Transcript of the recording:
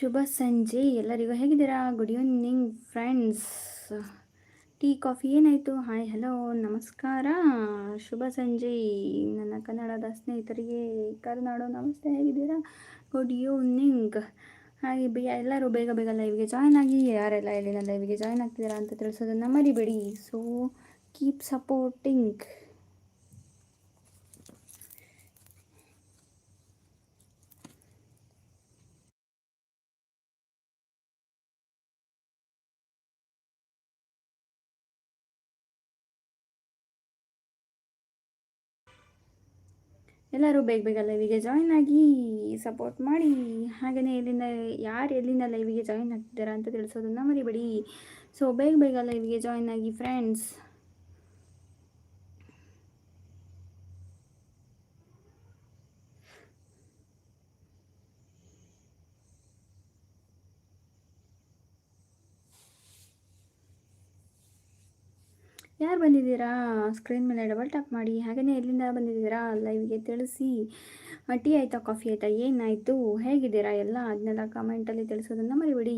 ಶುಭ ಸಂಜೆ ಎಲ್ಲರಿಗೂ ಹೇಗಿದ್ದೀರಾ? Good evening friends tea coffee ಏನಾಯಿತು? ಹಾಯ್ ಹಲೋ ನಮಸ್ಕಾರ. ಶುಭ ಸಂಜೆ. ನನ್ನ ಕನ್ನಡದ ಸ್ನೇಹಿತರಿಗೆ ಕರ್ನಾಡು ನಮಸ್ತೆ. ಹೇಗಿದ್ದೀರಾ? ಗುಡ್ ಈವ್ನಿಂಗ್ ಹಾಗೆ ಬೇ, ಎಲ್ಲರೂ ಬೇಗ ಬೇಗ ಲೈವ್ಗೆ ಜಾಯ್ನ್ ಆಗಿ, ಯಾರೆಲ್ಲ ಎಲ್ಲಿನ ಲೈವ್ಗೆ ಜಾಯ್ನ್ ಆಗ್ತಿದ್ದೀರಾ ಅಂತ ತಿಳಿಸೋದನ್ನು ಮರಿಬೇಡಿ. ಸೊ ಕೀಪ್ ಸಪೋರ್ಟಿಂಗ್ ಎಲ್ಲರೂ ಬೇಗ ಬೇಗ ಲೈವಿಗೆ ಜಾಯ್ನ್ ಆಗಿ ಸಪೋರ್ಟ್ ಮಾಡಿ. ಹಾಗೆಯೇ ಎಲ್ಲಿಂದ ಯಾರು ಎಲ್ಲಿಂದ ಲೈವಿಗೆ ಜಾಯ್ನ್ ಆಗ್ತಿದ್ದಾರೆ ಅಂತ ತಿಳಿಸೋದನ್ನು ಮರಿಬೇಡಿ. ಸೊ ಬೇಗ ಬೇಗ ಲೈವಿಗೆ ಜಾಯ್ನ್ ಆಗಿ ಫ್ರೆಂಡ್ಸ್ ಯಾರು ಬಂದಿದ್ದೀರಾ? ಸ್ಕ್ರೀನ್ ಮೇಲೆ ಡಬಲ್ ಟ್ಯಾಪ್ ಮಾಡಿ. ಹಾಗೆಯೇ ಎಲ್ಲಿಂದ ಬಂದಿದ್ದೀರಾ? ಲೈವ್ಗೆ ತಿಳಿಸಿ. ಟೀ ಆಯಿತಾ ಕಾಫಿ ಆಯಿತಾ? ಏನಾಯಿತು ಹೇಗಿದ್ದೀರಾ? ಎಲ್ಲ ಅದನ್ನೆಲ್ಲ ಕಮೆಂಟಲ್ಲಿ ತಿಳಿಸೋದನ್ನು ಮರಿಬೇಡಿ.